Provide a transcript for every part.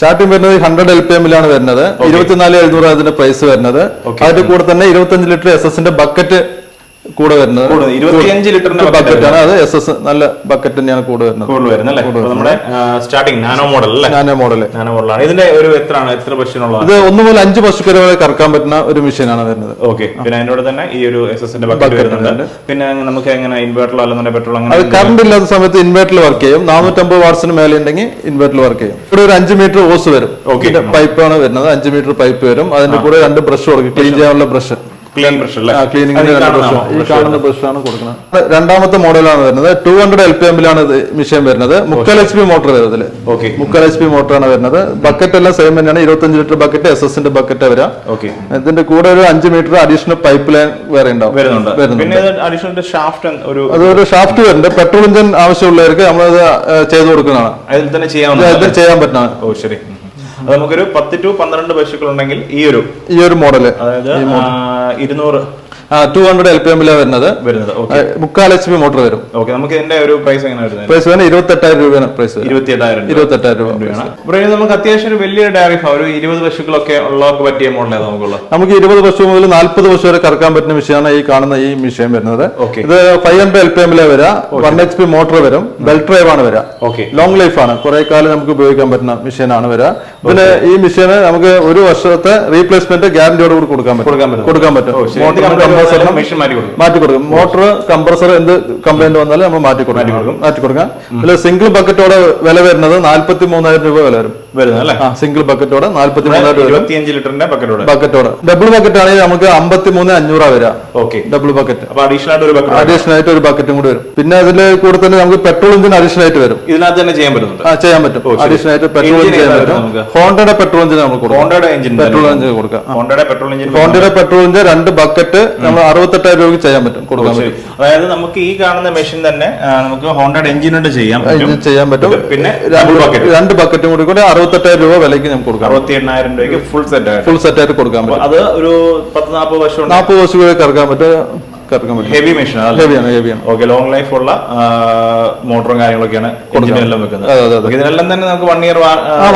Starting വരുന്നത് hundred L P എമ്മിലാണ് വരുന്നത്. ഇരുപത്തിനാല് എഴുന്നൂറ് അതിന്റെ പ്രൈസ് വരുന്നത്. അതിന്റെ കൂടെ തന്നെ ഇരുപത്തഞ്ച് ലിറ്റർ എസ് എസിന്റെ ബക്കറ്റ് കൂടെ വരുന്നത്. ഇരുപത്തിയഞ്ച് ലിറ്ററിന്റെ ബക്കറ്റ് ആണ്. അത് എസ് എസ് നല്ല ബക്കറ്റ് തന്നെയാണ് കൂടെ വരുന്നത്. കൂടുതൽ വരുന്നത് നമ്മുടെ സ്റ്റാർട്ടിംഗ് നാനോ മോഡൽ അല്ലേ? നാനോ മോഡൽ നാനോ മോഡലാണ് ഇതിന്റെ ഒരു എത്രയാണ്? എത്ര പശുവിനുള്ള ഇത് ഒന്ന് മുതൽ അഞ്ച് പശുക്കരെ വരെ കറക്കാൻ പറ്റുന്ന ഒരു മെഷീനാണ് വരുന്നത്. ഓക്കെ പിന്നെ അതിനോട് തന്നെ ഈ ഒരു എസ് എസിന്റെ ബക്കറ്റ് വരുന്നുണ്ട്. പിന്നെ നമുക്ക് എങ്ങനെ ഇൻവേർട്ടർ അല്ലെന്നുണ്ടെങ്കിൽ പെട്രോൾ അത് അങ്ങനെ കറണ്ട് ഇല്ലാത്ത സമയത്ത് ഇൻവേർട്ടറിൽ വർക്ക് ചെയ്യും. നാനൂറ്റമ്പത് വാട്സിന് മേലെ ഉണ്ടെങ്കിൽ ഇൻവേർട്ടറിൽ വർക്ക് ചെയ്യും. ഇവിടെ ഒരു അഞ്ച് മീറ്റർ ഓസ് വരും. പൈപ്പാണ് വരുന്നത്. അഞ്ച് മീറ്റർ പൈപ്പ് വരും. അതിന്റെ കൂടെ രണ്ട് ബ്രഷ് കൊടുക്കും ക്ലീൻ ചെയ്യാനുള്ള ബ്രഷ് ബ്രഷാണ് കൊടുക്കുന്നത് രണ്ടാമത്തെ മോഡലാണ് വരുന്നത്. ടു ഹൺഡ്രഡ് എൽ പി എമ്മിലാണ് മിഷൻ വരുന്നത്. മുക്കാൽ എച്ച് പി മോട്ടർ വരുന്നത് ഓക്കെ മുക്കാൽ എച്ച് പി മോട്ടറാണ് വരുന്നത്. ബക്കറ്റ് എല്ലാം സെയിം തന്നെയാണ്. ഇരുപത്തഞ്ച് ലിറ്റർ ബക്കറ്റ് എസ് എസിന്റെ ബക്കറ്റ് വരാം ഓക്കെ ഇതിന്റെ കൂടെ ഒരു അഞ്ച് മീറ്റർ അഡീഷണൽ പൈപ്പ് ലൈൻ വേറെ ഉണ്ടാവും. അതൊരു ഷാഫ്റ്റ് വരുന്നുണ്ട്. പെട്രോൾ എഞ്ചിൻ ആവശ്യമുള്ളവർക്ക് നമ്മളത് ചെയ്ത് കൊടുക്കുന്നതാണ്. ഇത് ചെയ്യാൻ പറ്റുന്നതാണ്. ഓ ശരി. അത് നമുക്കൊരു പത്ത് ടു പന്ത്രണ്ട് പശുക്കൾ ഉണ്ടെങ്കിൽ ഈ ഒരു ഈ ഒരു മോഡൽ. അതായത് ഇരുന്നൂറ് ടു ഹൺഡ്രഡ് എൽ പി എമ്മിലാണ് വരുന്നത്. മുക്കാൽ എച്ച് പി മോട്ടർ വരും. ഓക്കെ നമുക്ക് എന്റെ ഒരു പ്രൈസ് എങ്ങനെ വരുന്നത്? പ്രൈസ് വരുന്നത് ഇരുപത്തെട്ടായിരം രൂപയാണ് പ്രൈസ് ഇരുപത്തെട്ടായിരം രൂപ രൂപയാണ്. നമുക്ക് അത്യാവശ്യം ഒരു വലിയ ഡയറി ഒരു ഇരുപത് പശുക്കളൊക്കെ ഉള്ളവർക്ക് പറ്റിയ മോഡലാണ് നമുക്കുള്ളത്? നമുക്ക് ഇരുപത് പശു മുതൽ നാല്പത് പശു വരെ കറക്കാൻ പറ്റുന്ന മിഷീനാണ് ഈ കാണുന്ന ഈ മിഷീൻ വരുന്നത്. ഇത് ഫൈവ് ഹൺഡ്രഡ് എൽ പി എമ്മിലെ വരാം. വൺ എച്ച് പി മോട്ടർ വരും. ബെൽറ്റ് ഡ്രൈവ് ആണ് വരാം. ഓക്കെ ലോങ് ലൈഫ് ആണ്. കുറെ കാലം നമുക്ക് ഉപയോഗിക്കാൻ പറ്റുന്ന മിഷീനാണ് വരാ. പിന്നെ ഈ മിഷീന് നമുക്ക് ഒരു വർഷത്തെ റീപ്ലേസ്മെന്റ് ഗ്യാരണ്ടിയോട് കൂടി കൊടുക്കാൻ പറ്റും. കൊടുക്കാൻ പറ്റും. കംപ്രസറിനും മെഷീൻ മാറ്റി കൊടുക്കും മാറ്റി കൊടുക്കും മോട്ടർ കംപ്രസർ എന്ത് കംപ്ലൈന്റ് വന്നാലും നമ്മൾ മാറ്റി കൊടുക്കും മാറ്റി കൊടുക്കാം ഇതിൽ സിംഗിൾ ബക്കറ്റോടെ വില വരുന്നത് നാല്പത്തി മൂന്നായിരം രൂപ വില വരും. വരുന്നത് അല്ലേ? ആ സിംഗിൾ ബക്കറ്റോടെ നാല്പത്തി ലിറ്ററിന്റെ ബക്കറ്റോട് ബക്കറ്റോടെ ഡബിൾ ബക്കറ്റ് ആണെങ്കിൽ നമുക്ക് അമ്പത്തി മൂന്ന് അഞ്ഞൂറാ വരാം. ഓക്കെ ഡബിൾ ബക്കറ്റ് അപ്പൊ അഡീഷണൽ ആയിട്ട് ഒരു ബക്കറ്റ് അഡീഷണൽ ആയിട്ട് ഒരു ബക്കറ്റും കൂടി വരും. പിന്നെ അതിൽ കൂടെ തന്നെ നമുക്ക് പെട്രോൾ എഞ്ചിൻ അഡീഷണൽ ആയിട്ട് വരും. ഇതിനകത്ത് തന്നെ ചെയ്യാൻ പറ്റുന്നുണ്ട്. ആ ചെയ്യാൻ പറ്റും. അഡീഷണൽ ആയിട്ട് പെട്രോൾ എഞ്ചിൻ ചെയ്യാൻ പറ്റും? ഹോണ്ടയുടെ പെട്രോൾ എഞ്ചിൻ കൊടുക്കാം. ഹോണ്ടയുടെ എഞ്ചിൻ പെട്രോൾ എഞ്ചിൻ കൊടുക്കാം. ഹോണ്ടയുടെ പെട്രോൾ എഞ്ചിൻ ഹോണ്ടയുടെ പെട്രോൾ എഞ്ചിൻ രണ്ട് ബക്കറ്റ് നമ്മൾ അറുപത്തെട്ടായിരം രൂപയ്ക്ക് ചെയ്യാൻ പറ്റും. കൊടുക്കാൻ പറ്റും. അതായത് നമുക്ക് ഈ കാണുന്ന മെഷീൻ തന്നെ നമുക്ക് ഹോണ്ടയുടെ എഞ്ചിനോട് ചെയ്യാൻ പറ്റും. ചെയ്യാൻ പറ്റും. പിന്നെ. രണ്ട് ബക്കറ്റും കൂടി കൂടി അറുപത്തെട്ടായിരം രൂപ വിലയ്ക്ക് നമുക്ക് കൊടുക്കാം. അറുപത്തി എണ്ണായിരം രൂപയ്ക്ക് ഫുൾ സെറ്റ് ഫുൾ സെറ്റ് ആയിട്ട് കൊടുക്കാൻ പറ്റും. അത് ഒരു പത്ത് നാൽപ്പത് വർഷം നാൽപ്പത് വർഷം വരെ കറക്കാൻ പറ്റും. കറക്കാൻ പറ്റും. ഹെവി അല്ലേ? ഹെവിയാണ് ഹെവിയാണ് ഓക്കെ ലോങ് ലൈഫ് ഉള്ള മോട്ടറും കാര്യങ്ങളൊക്കെയാണ് എഞ്ചിനെല്ലാം വെക്കുന്നത്. ഇതിനെല്ലാം തന്നെ നമുക്ക് one year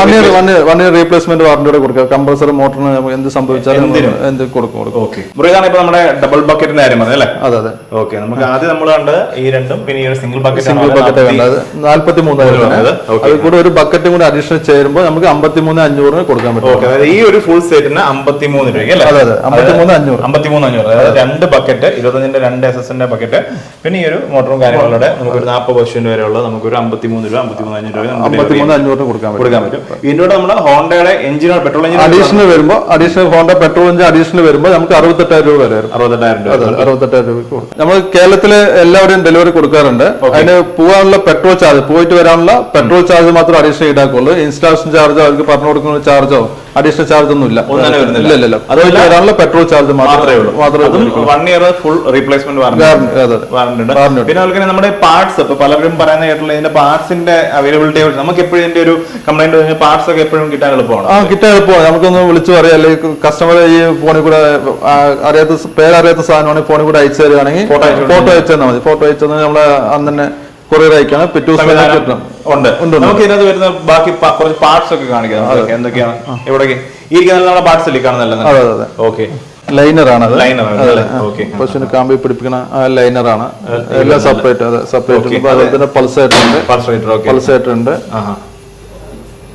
one year one year replacement വാറന്റിയോടെ കൊടുക്കുക കംപ്രസർ മോട്ടറിന് എന്ത് സംഭവിച്ചാലും എന്ത് കൊടുക്കും കൊടുക്കും. ഓക്കെ ഇതാണ് ഇപ്പൊ നമ്മുടെ ഡബിൾ ബക്കറ്റിന്റെ കാര്യം പറഞ്ഞത് അല്ലേ? അതെ അതെ. ഓക്കെ നമുക്ക് ആദ്യം നമ്മൾ കണ്ട് ഈ രണ്ടും പിന്നെ ഈ ഒരു സിംഗിൾ ബക്കറ്റ് സിംഗിൾ ബക്കറ്റ് കണ്ടത് നാല്പത്തി മൂന്നായിരം അത് കൂടെ ഒരു ബക്കറ്റും കൂടെ അഡീഷണൽ ചേരുമ്പോൾ നമുക്ക് അമ്പത്തി മൂന്ന് അഞ്ഞൂറിന് കൊടുക്കാൻ പറ്റും. ഈ ഒരു ഫുൾ സെറ്റിന് അമ്പത്തിമൂന്ന് രൂപ അല്ലേ? അതെ അതെ. അമ്പത്തി മൂന്ന് അഞ്ഞൂറ്. അമ്പത്തിമൂന്ന് അഞ്ഞൂറ്. അതായത് രണ്ട് ബക്കറ്റ് ഇരുപത്തഞ്ചിന്റെ രണ്ട് എസ് എസിന്റെ ബക്കറ്റ് പിന്നെ ഈ ഒരു മോട്ടറും കാര്യങ്ങളുടെ നമുക്ക് ഒരു നാൽപ്പത് പശുവിന് വരെയുള്ള നമുക്ക് ഒരു അമ്പത്തി മൂന്ന് രൂപ അമ്പത്തിമൂന്ന് അഞ്ഞൂറ് രൂപ നമുക്ക് അമ്പത്തി മൂന്ന് അഞ്ഞൂറിന് കൊടുക്കാൻ കൊടുക്കാൻ പറ്റും. ഇതിനോട് നമ്മുടെ ഹോണ്ടയുടെ എഞ്ചിനോ പെട്രോൾ എഞ്ചിൻ അഡീഷണൽ വരുമ്പോൾ additional Honda petrol engine additional വരുമ്പോൾ നമുക്ക് അറുപത്തെട്ടായിരം രൂപ വരെ അറുപത്തെട്ടായിരം രൂപ. അറുപത്തെട്ടായിരം രൂപ കൊടുക്കും. നമ്മൾ കേരളത്തിലെ എല്ലാവരെയും ഡെലിവറി കൊടുക്കാറുണ്ട്. അതിന് പോകാനുള്ള പെട്രോൾ ചാർജ് പോയിട്ട് വരാനുള്ള പെട്രോൾ ചാർജ് മാത്രം അഡീഷണൽ ഈടാക്കുള്ളൂ. ഇൻസ്റ്റാളേഷൻ ചാർജോ അവർക്ക് പറഞ്ഞു കൊടുക്കുന്ന ചാർജോ അഡീഷണൽ ചാർജ് ഒന്നും ഇല്ല ഇല്ല വരാനുള്ള പെട്രോൾ ചാർജ് മാത്രമേ ഉള്ളൂ. മാത്രമേ വൺ ഇയർ ഫുൾ റീപ്ലേസ്മെന്റ് ഉണ്ട്. പിന്നെ അതുപോലെ നമ്മുടെ പാർട്സ് ഇപ്പൊ പലരും പറയുന്ന കേട്ടുള്ള ഇതിന്റെ പാർട്സിന്റെ അവൈലബിലിറ്റി നമുക്ക് എപ്പോഴും ഇതിന്റെ ഒരു കംപ്ലൈന്റ് പാർട്സ് ഒക്കെ എപ്പോഴും കിട്ടാൻ എളുപ്പമാണ്? ആ കിട്ടാൻ എളുപ്പമാണ്. നമുക്കൊന്ന് വിളിച്ചു പറയാം. അല്ലെങ്കിൽ കസ്റ്റമർ ഈ ഫോണിൽ കൂടെ അറിയാത്ത പേരറിയാത്ത സാധനമാണെങ്കിൽ ഫോണിൽ കൂടെ അയച്ചു തരുവാണെങ്കിൽ ഫോട്ടോ അയച്ചു തന്നാൽ മതി. ഫോട്ടോ അയച്ചു തന്നാൽ നമ്മളെ അന്ന് തന്നെ കൊറിയർ അയക്കാണ് പിറ്റേ ദിവസം ഉണ്ട്. നമുക്ക് ഇതിനകത്ത് വരുന്ന ബാക്കി കുറച്ച് പാർട്സ് ഒക്കെ കാണിക്കാം. എന്തൊക്കെയാണ്? ഇവിടെ ഇരിക്കുന്ന നമ്മുടെ പാർട്സ് അല്ലേ കാണുന്നല്ലേ ഓക്കെ ലൈനറാണ്. പശുവിന് കാമ്പി പിടിപ്പിക്കുന്ന ആണ്. എല്ലാം സെപ്പറേറ്റ് അതെ സെപ്പറേറ്റ്. അതുപോലെ തന്നെ പൾസേറ്റർ ഉണ്ട്. പൾസേറ്റർ ഉണ്ട്.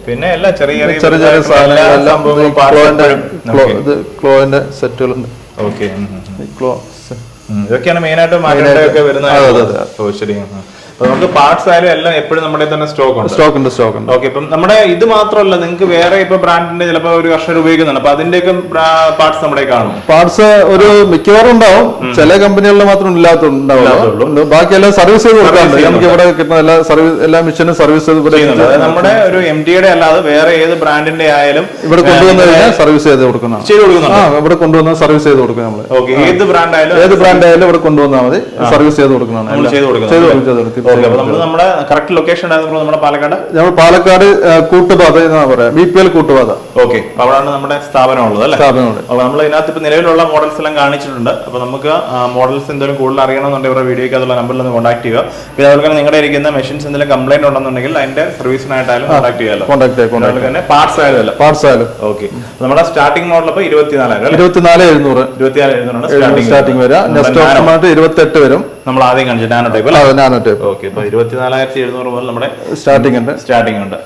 പിന്നെ എല്ലാ ചെറിയ ചെറിയ ചെറിയ സാധനങ്ങളെല്ലാം ക്ലോന്റെ സെറ്റുകളുണ്ട് ഓക്കെ. ക്ലോ ഇതൊക്കെയാണ് മെയിൻ ആയിട്ട് മാറ്റേണ്ടതൊക്കെ വരുന്ന അതെ, അതെ, അതെ. ഓ ശരി. നമുക്ക് പാർട്സ് ആയാലും എല്ലാം എപ്പോഴും നമ്മുടെ തന്നെ സ്റ്റോക്ക് ഉണ്ട്. സ്റ്റോക്ക് ഉണ്ട് സ്റ്റോക്ക് ഉണ്ട്. ഓക്കെ ഇപ്പം നമ്മുടെ ഇത് മാത്രമല്ല നിങ്ങൾക്ക് വേറെ ഇപ്പൊ ബ്രാൻഡിന്റെ ചിലപ്പോൾ ഒരു കർഷകർ ഉപയോഗിക്കുന്നുണ്ട്. അപ്പൊ അതിന്റെയൊക്കെ പാർട്സ് നമ്മുടെ കാണും. പാർട്സ് ഒരു മിക്കവാറും ഉണ്ടാവും ചില കമ്പനികളിൽ മാത്രം ഇല്ലാത്തുണ്ടാവുള്ളൂ ബാക്കി എല്ലാം സർവീസ് ചെയ്ത് കൊടുക്കാറുണ്ട്. നമുക്ക് ഇവിടെ കിട്ടുന്ന എല്ലാ സർവീസ് എല്ലാ മിഷനും സർവീസ് ചെയ്ത് നമ്മുടെ ഒരു എം ഡിയുടെ അല്ലാതെ വേറെ ഏത് ബ്രാൻഡിന്റെ ആയാലും ഇവിടെ കൊണ്ടുവന്ന സർവീസ് ചെയ്ത് കൊടുക്കുന്ന ചെയ്ത് കൊടുക്കുന്ന ആ ഇവിടെ കൊണ്ടുവന്ന സർവീസ് ചെയ്ത് കൊടുക്കും നമ്മൾ ഏത് ബ്രാൻഡ് ആയാലും ഏത് ബ്രാൻഡ് ആയാലും ഇവിടെ കൊണ്ടുവന്നാൽ മതി. സർവീസ് ചെയ്ത് കൊടുക്കുന്നതാണ്. ചെയ്ത് കൊടുക്കുന്നത് ചെയ്ത് കൊടുക്കും, ചെയ്ത് കൊടുക്കും ഓക്കെ. അപ്പൊ നമ്മൾ നമ്മുടെ കറക്റ്റ് ലൊക്കേഷൻ ഉണ്ടായിരുന്നു നമ്മുടെ പാലക്കാട് നമ്മൾ പാലക്കാട് കൂട്ടുപാത എന്നാണ് പറയാ? B P L Koottupatha. Okay അവിടെയാണ് നമ്മുടെ സ്ഥാപനം ഉള്ളത് അല്ലേ? സ്ഥാപനമുണ്ട്. അപ്പോൾ നമ്മൾ ഇതിനകത്ത് ഇപ്പൊ നിലവിലുള്ള മോഡൽസ് എല്ലാം കാണിച്ചിട്ടുണ്ട്. അപ്പൊ നമുക്ക് മോഡൽസ് എന്തെങ്കിലും കൂടുതൽ അറിയണമെന്നുണ്ടെങ്കിൽ ഇവരുടെ വീഡിയോക്ക് അതുള്ള നമ്പറിൽ ഒന്ന് കോൺടാക്ട് ചെയ്യുക. പിന്നെ അതുപോലെ തന്നെ നിങ്ങളുടെ ഇരിക്കുന്ന മെഷീൻസ് എന്തെങ്കിലും കംപ്ലൈന്റ് ഉണ്ടെന്നുണ്ടെങ്കിൽ അതിന്റെ സർവീസിനായിട്ടായാലും കോൺടാക്ട് ചെയ്യാലോ. കോൺടാക്ട് അതുപോലെ തന്നെ പാർട്സ് ആയാലും പാർട്സ് ആയാലും. ഓക്കെ. നമ്മുടെ സ്റ്റാർട്ടിംഗ് മോഡൽ ഇപ്പൊ ഇരുപത്തിനാലായിരം ഇരുപത്തിനാല് എഴുന്നൂറ്. ഇരുപത്തിനാല് എഴുന്നൂറാണ് സ്റ്റാർട്ടിംഗ് സ്റ്റാർട്ടിങ് വരിക. നെക്സ്റ്റ് ഓപ്ഷൻ ഇരുപത്തെട്ട് വരും. നമ്മൾ ആദ്യം കാണിച്ചു നാനോ ടൈപ്പ് അല്ലേ? Nano type. ഓക്കെ ഇപ്പൊ ഇരുപത്തിനാലായിരത്തി എഴുന്നൂറ് മുതൽ നമ്മുടെ സ്റ്റാർട്ടിംഗ് ഉണ്ട്. സ്റ്റാർട്ടിംഗ് ഉണ്ട്.